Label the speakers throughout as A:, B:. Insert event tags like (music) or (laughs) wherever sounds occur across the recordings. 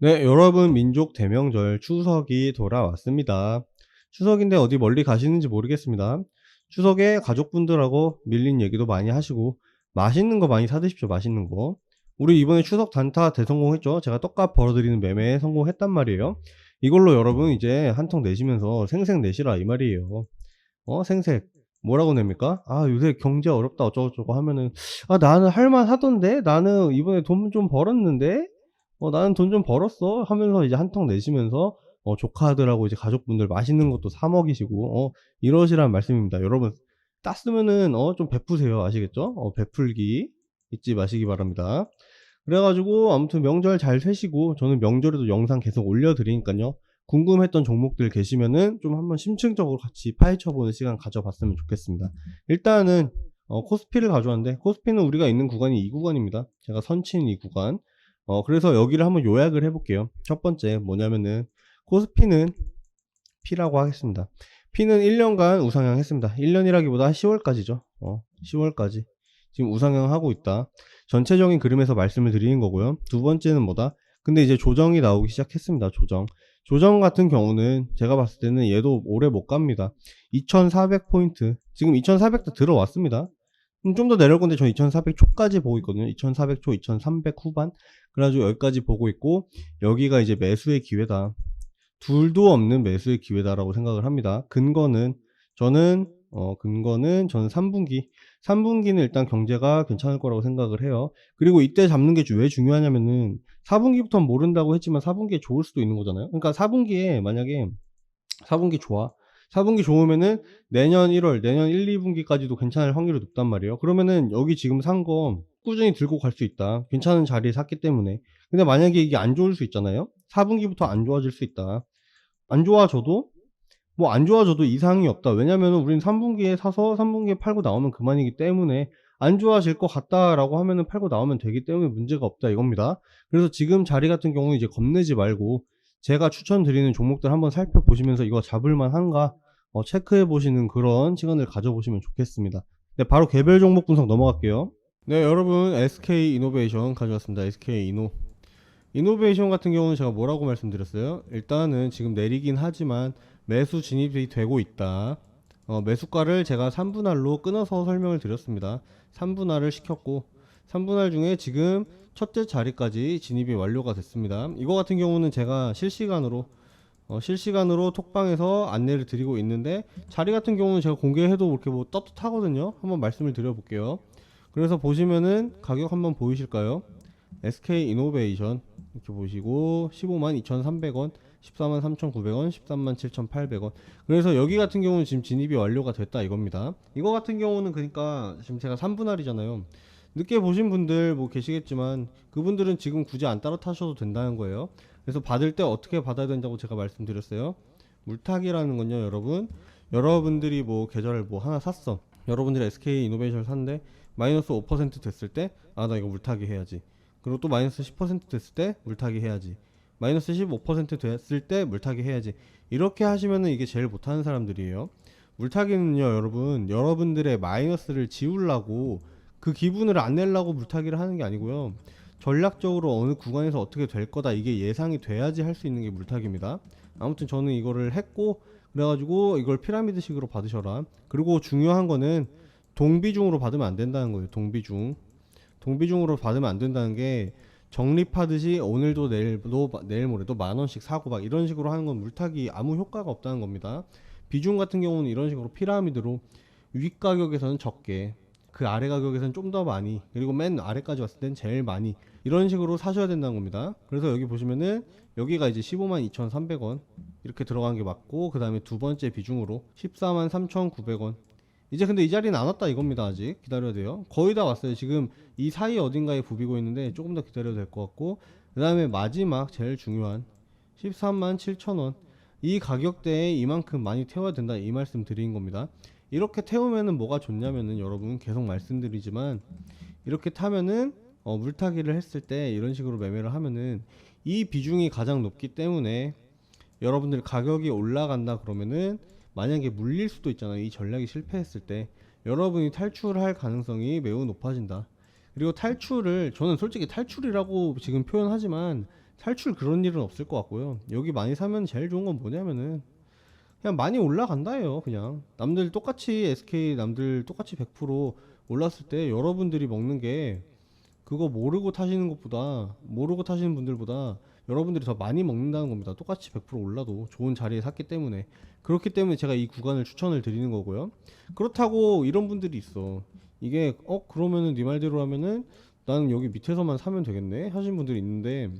A: 네, 여러분 민족 대명절 추석이 돌아왔습니다. 추석인데 어디 멀리 가시는지 모르겠습니다. 추석에 가족분들하고 밀린 얘기도 많이 하시고 맛있는 거 많이 사 드십시오. 맛있는 거. 우리 이번에 추석 단타 대성공했죠. 제가 떡값 벌어드리는 매매에 성공했단 말이에요. 이걸로 여러분 이제 한통 내시면서 생색 내시라 이 말이에요. 어, 생색. 뭐라고 냅니까? 아, 요새 경제 어렵다 어쩌고저쩌고 하면은 아, 나는 할만 하던데? 나는 이번에 돈 좀 벌었는데? 어, 나는 돈 좀 벌었어 하면서 이제 한통 내시면서 어, 조카들하고 이제 가족분들 맛있는 것도 사 먹이시고 어, 이러시란 말씀입니다. 여러분 땄으면은 어, 좀 베푸세요. 아시겠죠? 어, 베풀기 잊지 마시기 바랍니다. 그래가지고 아무튼 명절 잘 세시고 저는 명절에도 영상 계속 올려드리니까요. 궁금했던 종목들 계시면은 좀 한번 심층적으로 같이 파헤쳐보는 시간 가져봤으면 좋겠습니다. 일단은 어, 코스피를 가져왔는데 코스피는 우리가 있는 구간이 이 구간입니다. 제가 선친 이 구간. 어, 그래서 여기를 한번 요약을 해볼게요. 첫 번째 뭐냐면은 코스피는 P라고 하겠습니다. P는 1년간 우상향 했습니다. 1년이라기보다 10월까지죠. 어, 10월까지. 지금 우상향 하고 있다. 전체적인 그림에서 말씀을 드리는 거고요. 두 번째는 뭐다? 근데 이제 조정이 나오기 시작했습니다. 조정. 조정 같은 경우는 제가 봤을 때는 얘도 오래 못 갑니다. 2400포인트. 지금 2400도 들어왔습니다. 좀 더 내려올 건데 저 2400 초까지 보고 있거든요. 2400 초, 2300 후반. 그래가지고 여기까지 보고 있고 여기가 이제 매수의 기회다. 둘도 없는 매수의 기회다라고 생각을 합니다. 근거는 저는 어 근거는 저는 3분기 3분기는 일단 경제가 괜찮을 거라고 생각을 해요. 그리고 이때 잡는 게 왜 중요하냐면은 4분기부터는 모른다고 했지만 4분기에 좋을 수도 있는 거잖아요. 그러니까 4분기에 만약에 4분기 좋아. 4분기 좋으면은 내년 1월, 내년 1, 2분기까지도 괜찮을 확률이 높단 말이에요. 그러면은 여기 지금 산 거 꾸준히 들고 갈 수 있다. 괜찮은 자리에 샀기 때문에. 근데 만약에 이게 안 좋을 수 있잖아요. 4분기부터 안 좋아질 수 있다. 안 좋아져도 뭐 안 좋아져도 이상이 없다. 왜냐면은 우린 3분기에 사서 3분기에 팔고 나오면 그만이기 때문에 안 좋아질 것 같다라고 하면은 팔고 나오면 되기 때문에 문제가 없다 이겁니다. 그래서 지금 자리 같은 경우 이제 겁내지 말고 제가 추천드리는 종목들 한번 살펴보시면서 이거 잡을만 한가 어, 체크해 보시는 그런 시간을 가져보시면 좋겠습니다. 네, 바로 개별 종목 분석 넘어갈게요. 네, 여러분 SK 이노베이션 가져왔습니다. SK 이노. 이노베이션 같은 경우는 제가 뭐라고 말씀드렸어요? 일단은 지금 내리긴 하지만 매수 진입이 되고 있다. 어, 매수가를 제가 3분할로 끊어서 설명을 드렸습니다. 3분할을 시켰고 3분할 중에 지금 첫째 자리까지 진입이 완료가 됐습니다. 이거 같은 경우는 제가 실시간으로 어, 실시간으로 톡방에서 안내를 드리고 있는데 자리 같은 경우는 제가 공개해도 이렇게 뭐 떳떳하거든요. 한번 말씀을 드려볼게요. 그래서 보시면은 가격 한번 보이실까요? SK 이노베이션 이렇게 보시고 15만 2,300원, 14만 3,900원, 13만 7,800원. 그래서 여기 같은 경우는 지금 진입이 완료가 됐다 이겁니다. 이거 같은 경우는 그러니까 지금 제가 3분할이잖아요. 늦게 보신 분들 뭐 계시겠지만 그분들은 지금 굳이 안 따라 타셔도 된다는 거예요. 그래서 받을 때 어떻게 받아야 된다고 제가 말씀드렸어요. 물타기라는 건요, 여러분. 여러분들이 뭐 계좌를 뭐 하나 샀어. 여러분들이 SK 이노베이션을 샀는데 마이너스 5% 됐을 때 아 나 이거 물타기 해야지. 그리고 또 마이너스 10% 됐을 때 물타기 해야지. 마이너스 15% 됐을 때 물타기 해야지. 이렇게 하시면은 이게 제일 못하는 사람들이에요. 물타기는요, 여러분, 여러분들의 마이너스를 지우려고 그 기분을 안 내려고 물타기를 하는 게 아니고요. 전략적으로 어느 구간에서 어떻게 될 거다 이게 예상이 돼야지 할 수 있는 게 물타기입니다. 아무튼 저는 이거를 했고 그래가지고 이걸 피라미드식으로 받으셔라. 그리고 중요한 거는 동비중으로 받으면 안 된다는 거예요. 동비중. 동비중으로 받으면 안 된다는 게 적립하듯이 오늘도 내일도 내일 모레도 만 원씩 사고 막 이런 식으로 하는 건 물타기 아무 효과가 없다는 겁니다. 비중 같은 경우는 이런 식으로 피라미드로 위 가격에서는 적게 그 아래 가격에서는 좀 더 많이 그리고 맨 아래까지 왔을 땐 제일 많이 이런 식으로 사셔야 된다는 겁니다. 그래서 여기 보시면은 여기가 이제 15만 2,300원 이렇게 들어간 게 맞고 그 다음에 두 번째 비중으로 14만 3,900원. 이제 근데 이 자리는 안 왔다 이겁니다 아직. 기다려야 돼요. 거의 다 왔어요. 지금 이 사이 어딘가에 부비고 있는데 조금 더 기다려도 될 것 같고 그 다음에 마지막 제일 중요한 13만 7천원. 이 가격대에 이만큼 많이 태워야 된다 이 말씀 드린 겁니다 이렇게 태우면은 뭐가 좋냐면은 여러분 계속 말씀드리지만 이렇게 타면은 어, 물타기를 했을 때 이런 식으로 매매를 하면은 이 비중이 가장 높기 때문에 여러분들 가격이 올라간다 그러면은 만약에 물릴 수도 있잖아요. 이 전략이 실패했을 때 여러분이 탈출할 가능성이 매우 높아진다. 그리고 탈출을 저는 솔직히 탈출이라고 지금 표현하지만 탈출 그런 일은 없을 것 같고요. 여기 많이 사면 제일 좋은 건 뭐냐면은 그냥 많이 올라간다예요. 그냥 남들 똑같이 SK 남들 똑같이 100% 올랐을 때 여러분들이 먹는 게 그거 모르고 타시는 것보다 모르고 타시는 분들보다 여러분들이 더 많이 먹는다는 겁니다. 똑같이 100% 올라도 좋은 자리에 샀기 때문에 그렇기 때문에 제가 이 구간을 추천을 드리는 거고요. 그렇다고 이런 분들이 있어. 이게 어 그러면은 네 말대로 하면은 나는 여기 밑에서만 사면 되겠네 하신 분들이 있는데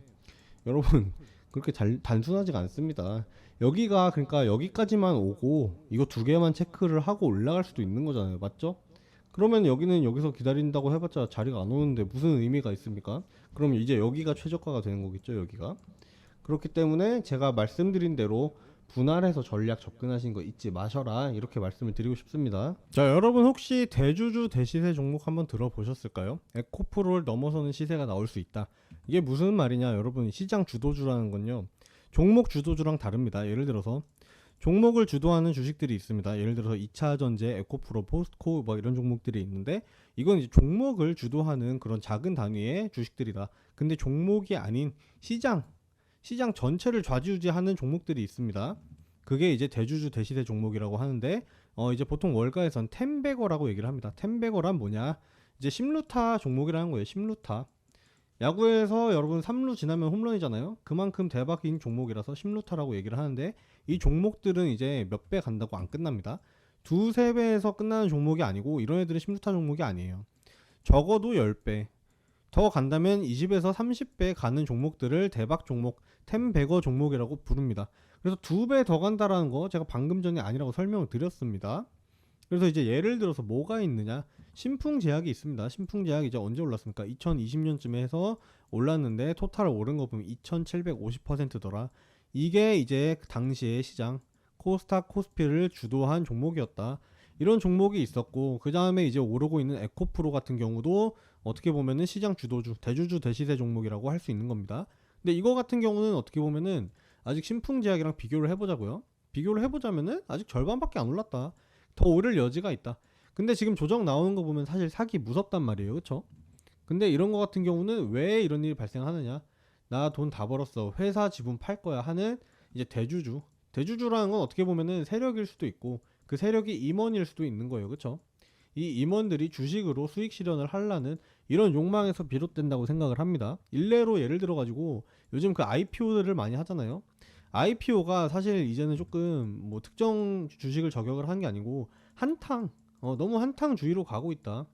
A: 여러분 그렇게 잘, 단순하지가 않습니다. 여기가 그러니까 여기까지만 오고 이거 두 개만 체크를 하고 올라갈 수도 있는 거잖아요. 맞죠? 그러면 여기는 여기서 기다린다고 해봤자 자리가 안 오는데 무슨 의미가 있습니까? 그럼 이제 여기가 최저가가 되는 거겠죠, 여기가. 그렇기 때문에 제가 말씀드린 대로 분할해서 전략 접근하신 거 잊지 마셔라 이렇게 말씀을 드리고 싶습니다. 자 여러분 혹시 대주주 대시세 종목 한번 들어보셨을까요? 에코프로를 넘어서는 시세가 나올 수 있다. 이게 무슨 말이냐 여러분 시장 주도주라는 건요 종목 주도주랑 다릅니다. 예를 들어서 종목을 주도하는 주식들이 있습니다. 예를 들어서 2차 전제, 에코프로, 포스코 뭐 이런 종목들이 있는데 이건 이제 종목을 주도하는 그런 작은 단위의 주식들이다. 근데 종목이 아닌 시장 시장 전체를 좌지우지하는 종목들이 있습니다. 그게 이제 대주주 대시세 종목이라고 하는데 어 이제 보통 월가에선 템베거라고 얘기를 합니다. 템베거란 뭐냐? 이제 심루타 종목이라는 거예요. 심루타. 야구에서 여러분 3루 지나면 홈런이잖아요. 그만큼 대박인 종목이라서 심루타라고 얘기를 하는데 이 종목들은 이제 몇 배 간다고 안 끝납니다. 두세 배에서 끝나는 종목이 아니고 이런 애들은 심루타 종목이 아니에요. 적어도 10배. 더 간다면 20에서 30배 가는 종목들을 대박 종목, 템베거 종목이라고 부릅니다. 그래서 두 배 더 간다라는 거 제가 방금 전에 아니라고 설명을 드렸습니다. 그래서 이제 예를 들어서 뭐가 있느냐? 신풍 제약이 있습니다. 신풍 제약이 이제 언제 올랐습니까? 2020년쯤에 해서 올랐는데 토탈 오른 거 보면 2,750%더라. 이게 이제 그 당시의 시장 코스닥 코스피를 주도한 종목이었다. 이런 종목이 있었고 그 다음에 이제 오르고 있는 에코프로 같은 경우도 어떻게 보면은 시장 주도주 대주주 대시세 종목이라고 할 수 있는 겁니다. 근데 이거 같은 경우는 어떻게 보면은 아직 신풍 제약이랑 비교를 해보자고요. 비교를 해보자면은 아직 절반밖에 안 올랐다. 더 오를 여지가 있다. 근데 지금 조정 나오는 거 보면 사실 사기 무섭단 말이에요. 그쵸? 근데 이런 거 같은 경우는 왜 이런 일이 발생하느냐? 나 돈 다 벌었어. 회사 지분 팔 거야 하는 이제 대주주. 대주주라는 건 어떻게 보면은 세력일 수도 있고 그 세력이 임원일 수도 있는 거예요. 그쵸? 이 임원들이 주식으로 수익 실현을 하려는 이런 욕망에서 비롯된다고 생각을 합니다. 일례로 예를 들어 가지고 요즘 그 IPO들을 많이 하잖아요. IPO가 사실 이제는 조금 뭐 특정 주식을 저격을 하는 게 아니고 한탕 어, 너무 한탕 주의로 가고 있다.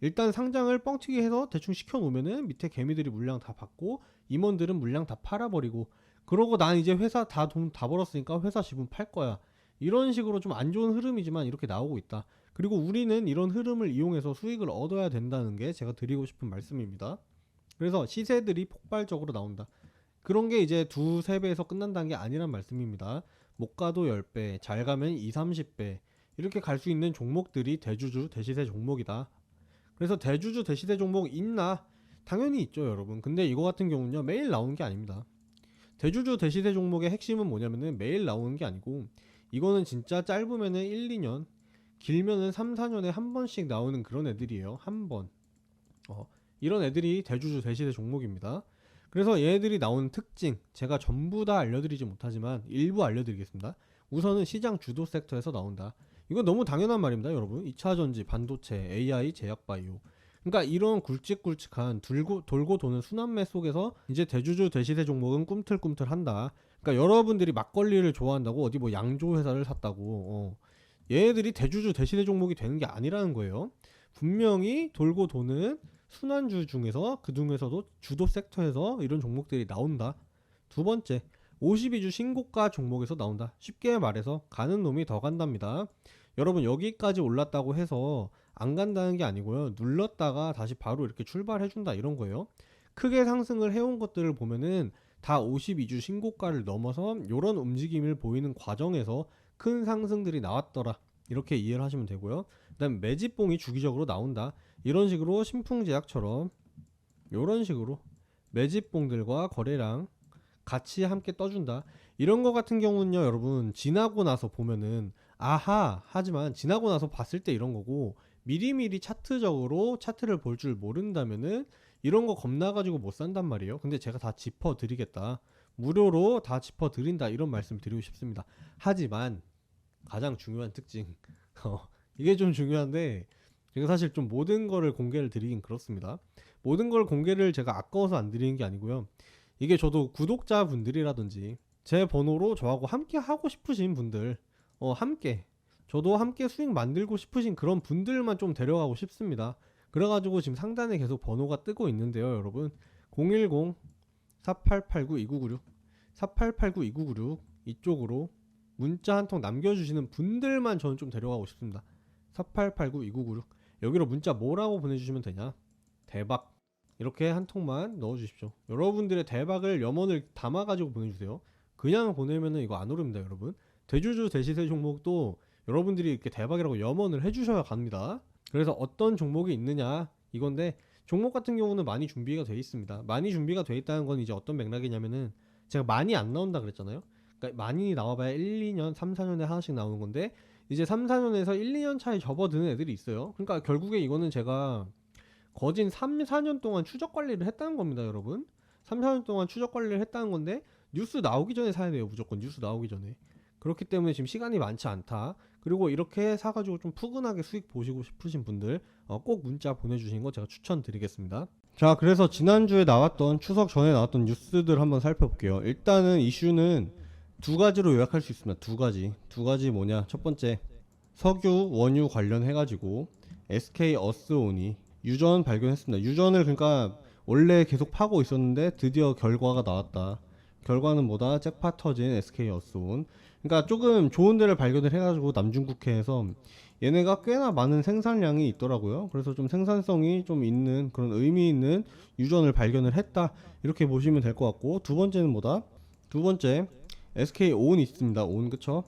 A: 일단 상장을 뻥튀기 해서 대충 시켜 놓으면은 밑에 개미들이 물량 다 받고 임원들은 물량 다 팔아버리고 그러고 난 이제 회사 다돈다 벌었으니까 회사 지분 팔 거야. 이런 식으로 좀 안 좋은 흐름이지만 이렇게 나오고 있다. 그리고 우리는 이런 흐름을 이용해서 수익을 얻어야 된다는 게 제가 드리고 싶은 말씀입니다. 그래서 시세들이 폭발적으로 나온다. 그런 게 이제 두, 세 배에서 끝난다는 게 아니란 말씀입니다. 못 가도 10배, 잘 가면 2, 30배. 이렇게 갈 수 있는 종목들이 대주주, 대시세 종목이다. 그래서 대주주, 대시세 종목 있나? 당연히 있죠, 여러분. 근데 이거 같은 경우는요, 매일 나오는 게 아닙니다. 대주주, 대시세 종목의 핵심은 뭐냐면은 매일 나오는 게 아니고, 이거는 진짜 짧으면은 1, 2년, 길면은 3, 4년에 한 번씩 나오는 그런 애들이에요. 한 번. 어, 이런 애들이 대주주, 대시세 종목입니다. 그래서 얘네들이 나오는 특징, 제가 전부 다 알려드리지 못하지만 일부 알려드리겠습니다. 우선은 시장 주도 섹터에서 나온다. 이건 너무 당연한 말입니다, 여러분. 2차 전지, 반도체, AI, 제약 바이오. 그러니까 이런 굵직굵직한 돌고, 돌고 도는 순환매 속에서 이제 대주주 대시세 종목은 꿈틀꿈틀한다. 그러니까 여러분들이 막걸리를 좋아한다고 어디 뭐 양조 회사를 샀다고. 어. 얘네들이 대주주 대시세 종목이 되는 게 아니라는 거예요. 분명히 돌고 도는 순환주 중에서 그 중에서도 주도 섹터에서 이런 종목들이 나온다. 두 번째, 52주 신고가 종목에서 나온다. 쉽게 말해서 가는 놈이 더 간답니다. 여러분 여기까지 올랐다고 해서 안 간다는 게 아니고요. 눌렀다가 다시 바로 이렇게 출발해 준다 이런 거예요. 크게 상승을 해온 것들을 보면은 다 52주 신고가를 넘어서 이런 움직임을 보이는 과정에서 큰 상승들이 나왔더라. 이렇게 이해를 하시면 되고요. 그다음 매집봉이 주기적으로 나온다. 이런 식으로 신풍제약처럼 이런 식으로 매집봉들과 거래량 같이 함께 떠준다. 이런 거 같은 경우는요, 여러분 지나고 나서 보면은 아하 하지만 지나고 나서 봤을 때 이런 거고 미리미리 차트적으로 차트를 볼 줄 모른다면은
B: 이런 거 겁나가지고 못 산단 말이에요. 근데 제가 다 짚어드리겠다. 무료로 다 짚어드린다. 이런 말씀 드리고 싶습니다. 하지만 가장 중요한 특징. (laughs) 어, 이게 좀 중요한데 제가 사실 좀 모든 거를 공개를 드리긴 그렇습니다. 모든 걸 공개를 제가 아까워서 안 드리는 게 아니고요. 이게 저도 구독자분들이라든지 제 번호로 저하고 함께 하고 싶으신 분들, 어, 함께 저도 함께 수익 만들고 싶으신 그런 분들만 좀 데려가고 싶습니다. 그래가지고 지금 상단에 계속 번호가 뜨고 있는데요, 여러분. 010-4889-2996, 4889-2996 이쪽으로 문자 한 통 남겨주시는 분들만 저는 좀 데려가고 싶습니다. 4889-2996 여기로 문자 뭐라고 보내주시면 되냐? 대박 이렇게 한 통만 넣어주십시오. 여러분들의 대박을 염원을 담아가지고 보내주세요. 그냥 보내면은 이거 안 오릅니다, 여러분. 대주주 대시세 종목도 여러분들이 이렇게 대박이라고 염원을 해주셔야 갑니다. 그래서 어떤 종목이 있느냐 이건데 종목 같은 경우는 많이 준비가 돼 있습니다. 많이 준비가 돼 있다는 건 이제 어떤 맥락이냐면은 제가 많이 안 나온다 그랬잖아요. 그러니까 많이 나와봐야 1, 2년, 3, 4년에 하나씩 나오는 건데 이제 3, 4년에서 1, 2년 차에 접어드는 애들이 있어요. 그러니까 결국에 이거는 제가 거진 3, 4년 동안 추적 관리를 했다는 겁니다, 여러분. 3, 4년 동안 추적 관리를 했다는 건데 뉴스 나오기 전에 사야 돼요, 무조건 뉴스 나오기 전에. 그렇기 때문에 지금 시간이 많지 않다. 그리고 이렇게 사가지고 좀 푸근하게 수익 보시고 싶으신 분들 어, 꼭 문자 보내주시는 거 제가 추천드리겠습니다. 자, 그래서 지난주에 나왔던 추석 전에 나왔던 뉴스들 한번 살펴볼게요. 일단은 이슈는 두 가지로 요약할 수 있습니다. 두 가지. 두 가지 뭐냐? 첫 번째, 석유, 원유 관련해가지고 SK 어스온이 유전 발견했습니다. 유전을 그러니까 원래 계속 파고 있었는데 드디어 결과가 나왔다. 결과는 뭐다? 잭팟 터진 SK 어스온. 그러니까 조금 좋은 데를 발견을 해가지고 남중국해에서 얘네가 꽤나 많은 생산량이 있더라고요. 그래서 좀 생산성이 좀 있는 그런 의미 있는 유전을 발견을 했다. 이렇게 보시면 될 것 같고 두 번째는 뭐다? 두 번째 SK 온 있습니다. 온 그쵸?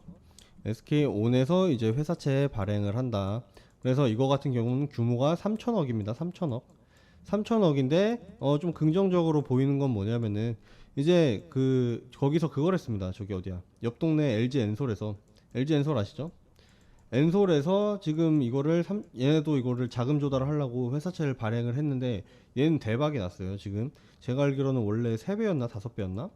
B: SK 온에서 이제 회사채 발행을 한다. 그래서 이거 같은 경우는 규모가 3천억입니다. 3천억. 3천억인데 어 좀 긍정적으로 보이는 건 뭐냐면은 이제 그 거기서 그걸 했습니다. 저기 어디야? 옆 동네 LG 엔솔에서 LG 엔솔 아시죠? 엔솔에서 지금 이거를 삼, 얘네도 이거를 자금 조달을 하려고 회사채를 발행을 했는데 얘는 대박이 났어요. 지금 제가 알기로는 원래 3배였나 5배였나?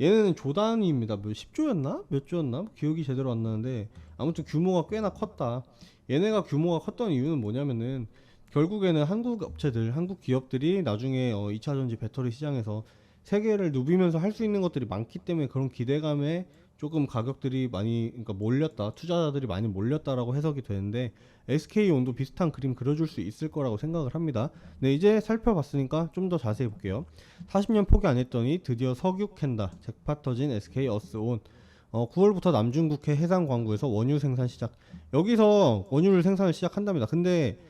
B: 얘는 조단위입니다. 뭐 10조였나? 몇 조였나? 기억이 제대로 안 나는데 아무튼 규모가 꽤나 컸다. 얘네가 규모가 컸던 이유는 뭐냐면은 결국에는 한국 업체들, 한국 기업들이 나중에 어 2차 전지 배터리 시장에서 세계를 누비면서 할 수 있는 것들이 많기 때문에 그런 기대감에 조금 가격들이 많이 그러니까 몰렸다 투자자들이 많이 몰렸다라고 해석이 되는데 SK온도 비슷한 그림 그려줄 수 있을 거라고 생각을 합니다. 네 이제 살펴봤으니까 좀 더 자세히 볼게요. 40년 포기 안 했더니 드디어 석유 캔다 잭팟 터진 SK 어스온 어, 9월부터 남중국해 해상 광구에서 원유 생산 시작 여기서 원유를 생산을 시작한답니다. 근데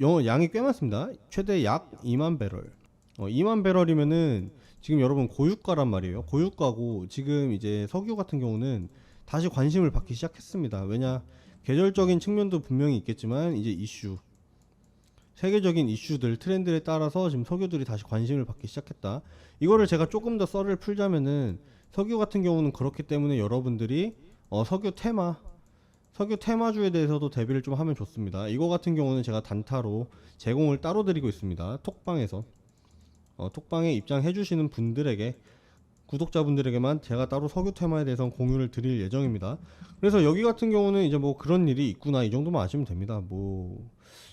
B: 영, 양이 꽤 많습니다. 최대 약 2만 배럴 어, 2만 배럴이면은 지금 여러분 고유가란 말이에요. 고유가고 지금 이제 석유 같은 경우는 다시 관심을 받기 시작했습니다. 왜냐 계절적인 측면도 분명히 있겠지만 이제 이슈 세계적인 이슈들 트렌드에 따라서 지금 석유들이 다시 관심을 받기 시작했다. 이거를 제가 조금 더 썰을 풀자면은 석유 같은 경우는 그렇기 때문에 여러분들이 어, 석유 테마 석유 테마주에 대해서도 대비를 좀 하면 좋습니다. 이거 같은 경우는 제가 단타로 제공을 따로 드리고 있습니다. 톡방에서 어, 톡방에 입장해 주시는 분들에게 구독자분들에게만 제가 따로 석유 테마에 대해서 공유를 드릴 예정입니다. 그래서 여기 같은 경우는 이제 뭐 그런 일이 있구나 이 정도만 아시면 됩니다. 뭐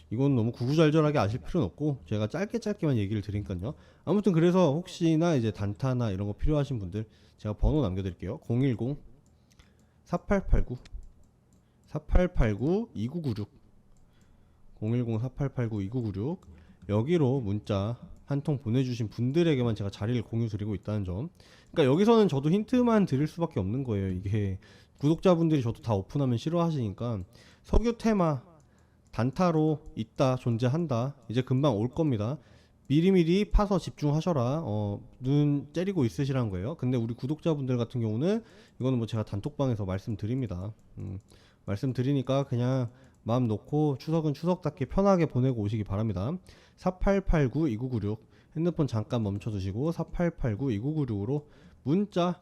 B: 이건 너무 구구절절하게 아실 필요는 없고 제가 짧게 짧게만 얘기를 드리니까요. 아무튼 그래서 혹시나 이제 단타나 이런 거 필요하신 분들 제가 번호 남겨드릴게요. 010 4889 4889 2996 010 4889 2996 여기로 문자 한 통 보내주신 분들에게만 제가 자리를 공유 드리고 있다는 점. 그러니까 여기서는 저도 힌트만 드릴 수밖에 없는 거예요. 이게 구독자분들이 저도 다 오픈하면 싫어하시니까 석유 테마 단타로 있다 존재한다 이제 금방 올 겁니다. 미리미리 파서 집중하셔라. 어, 눈 째리고 있으시라는 거예요. 근데 우리 구독자분들 같은 경우는 이거는 뭐 제가 단톡방에서 말씀드립니다. 음, 말씀드리니까 그냥 마음 놓고 추석은 추석답게 편하게 보내고 오시기 바랍니다. 4889-2996 핸드폰 잠깐 멈춰두시고 4889-2996으로 문자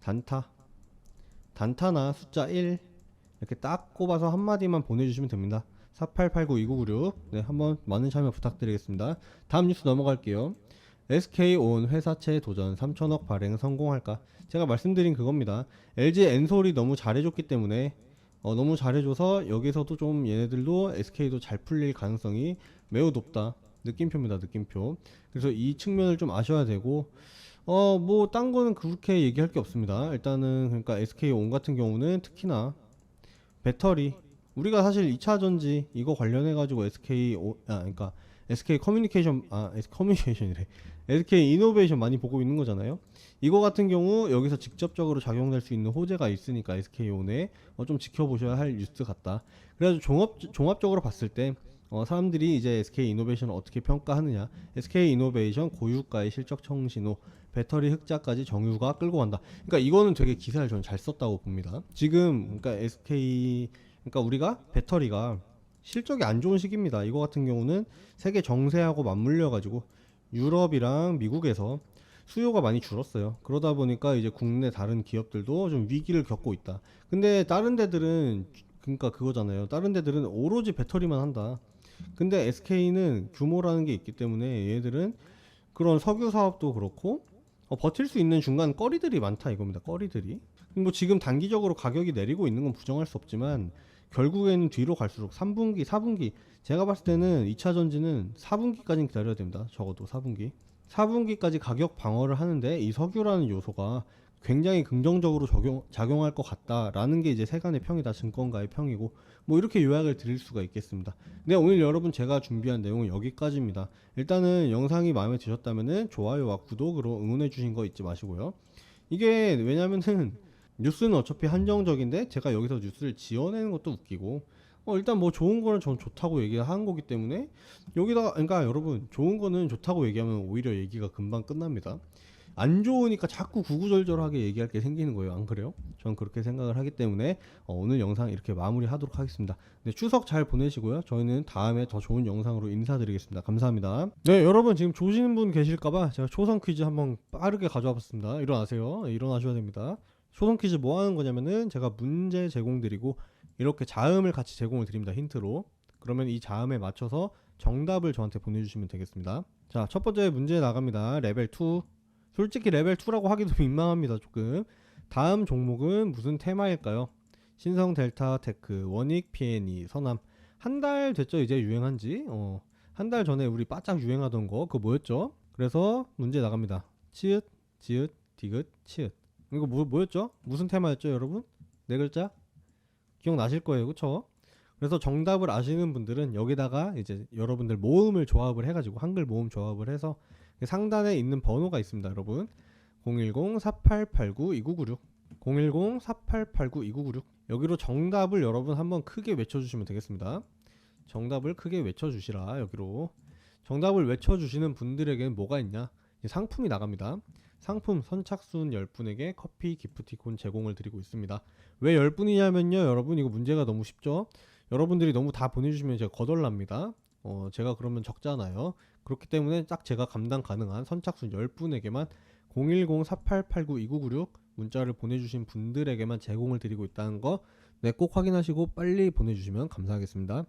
B: 단타 단타나 숫자 1 이렇게 딱 꼽아서 한마디만 보내주시면 됩니다. 4889296 네, 한번 많은 참여 부탁드리겠습니다. 다음 뉴스 넘어갈게요. SK온 회사채 도전 3천억 발행 성공할까? 제가 말씀드린 그겁니다. LG 엔솔이 너무 잘해줬기 때문에 어, 너무 잘해줘서 여기서도 좀 얘네들도 SK도 잘 풀릴 가능성이 매우 높다. 느낌표입니다. 느낌표. 그래서 이 측면을 좀 아셔야 되고 어 뭐 딴 거는 그렇게 얘기할 게 없습니다. 일단은 그러니까 SK온 같은 경우는 특히나 배터리 우리가 사실 2차 전지 이거 관련해 가지고 SK 오, 아 그러니까 SK 커뮤니케이션 아 SK 커뮤니케이션이래. SK 이노베이션 많이 보고 있는 거잖아요. 이거 같은 경우 여기서 직접적으로 작용될 수 있는 호재가 있으니까 SK온에 어, 좀 지켜보셔야 할 뉴스 같다. 그래서 종합 종합적으로 봤을 때 어, 사람들이 이제 SK 이노베이션을 어떻게 평가하느냐. SK 이노베이션 고유가의 실적 청신호, 배터리 흑자까지 정유가 끌고 간다. 그러니까 이거는 되게 기사를 저는 잘 썼다고 봅니다. 지금 그러니까 SK 그러니까 우리가 배터리가 실적이 안 좋은 시기입니다. 이거 같은 경우는 세계 정세하고 맞물려 가지고 유럽이랑 미국에서 수요가 많이 줄었어요. 그러다 보니까 이제 국내 다른 기업들도 좀 위기를 겪고 있다. 근데 다른 데들은 그러니까 그거잖아요. 다른 데들은 오로지 배터리만 한다. 근데 SK는 규모라는 게 있기 때문에 얘들은 그런 석유 사업도 그렇고 어, 버틸 수 있는 중간 거리들이 많다 이겁니다. 거리들이. 뭐 지금 단기적으로 가격이 내리고 있는 건 부정할 수 없지만 결국에는 뒤로 갈수록 3분기, 4분기 제가 봤을 때는 2차 전지는 4분기까지는 기다려야 됩니다. 적어도 4분기. 4분기까지 가격 방어를 하는데 이 석유라는 요소가 굉장히 긍정적으로 적용, 작용할 것 같다라는 게 이제 세간의 평이다 증권가의 평이고 뭐 이렇게 요약을 드릴 수가 있겠습니다. 네 오늘 여러분 제가 준비한 내용은 여기까지입니다. 일단은 영상이 마음에 드셨다면은 좋아요와 구독으로 응원해 주신 거 잊지 마시고요. 이게 왜냐면은 뉴스는 어차피 한정적인데 제가 여기서 뉴스를 지어내는 것도 웃기고 어 일단 뭐 좋은 거는 전 좋다고 얘기하는 거기 때문에 여기다 그러니까 여러분 좋은 거는 좋다고 얘기하면 오히려 얘기가 금방 끝납니다. 안 좋으니까 자꾸 구구절절하게 얘기할 게 생기는 거예요. 안 그래요? 전 그렇게 생각을 하기 때문에 어, 오늘 영상 이렇게 마무리하도록 하겠습니다. 네, 추석 잘 보내시고요. 저희는 다음에 더 좋은 영상으로 인사드리겠습니다. 감사합니다. 네, 여러분 지금 조시는 분 계실까봐 제가 초성 퀴즈 한번 빠르게 가져와 봤습니다. 일어나세요. 네, 일어나셔야 됩니다. 초성 퀴즈 뭐 하는 거냐면은 제가 문제 제공드리고 이렇게 자음을 같이 제공을 드립니다. 힌트로. 그러면 이 자음에 맞춰서 정답을 저한테 보내주시면 되겠습니다. 자, 첫 번째 문제 나갑니다. 레벨 2. 솔직히 레벨 2라고 하기도 (laughs) 민망합니다. 조금. 다음 종목은 무슨 테마일까요? 신성 델타 테크, 원익 PNE, 서남. 한 달 됐죠? 이제 유행한 지. 어, 한 달 전에 우리 바짝 유행하던 거 그거 뭐였죠? 그래서 문제 나갑니다. 치읓, 지읒, 디귿, 치읓. 이거 뭐, 뭐였죠? 무슨 테마였죠, 여러분? 네 글자? 기억나실 거예요, 그쵸? 그래서 정답을 아시는 분들은 여기다가 이제 여러분들 모음을 조합을 해가지고 한글 모음 조합을 해서 상단에 있는 번호가 있습니다, 여러분. 010-4889-2996 010-4889-2996 여기로 정답을 여러분 한번 크게 외쳐주시면 되겠습니다. 정답을 크게 외쳐주시라 여기로 정답을 외쳐주시는 분들에게는 뭐가 있냐 상품이 나갑니다. 상품 선착순 10분에게 커피 기프티콘 제공을 드리고 있습니다. 왜 10분이냐면요 여러분. 이거 문제가 너무 쉽죠? 여러분들이 너무 다 보내주시면 제가 거덜납니다. 어, 제가 그러면 적잖아요. 그렇기 때문에 딱 제가 감당 가능한 선착순 10분에게만 010-4889-2996 문자를 보내주신 분들에게만 제공을 드리고 있다는 거 네, 꼭 확인하시고 빨리 보내주시면 감사하겠습니다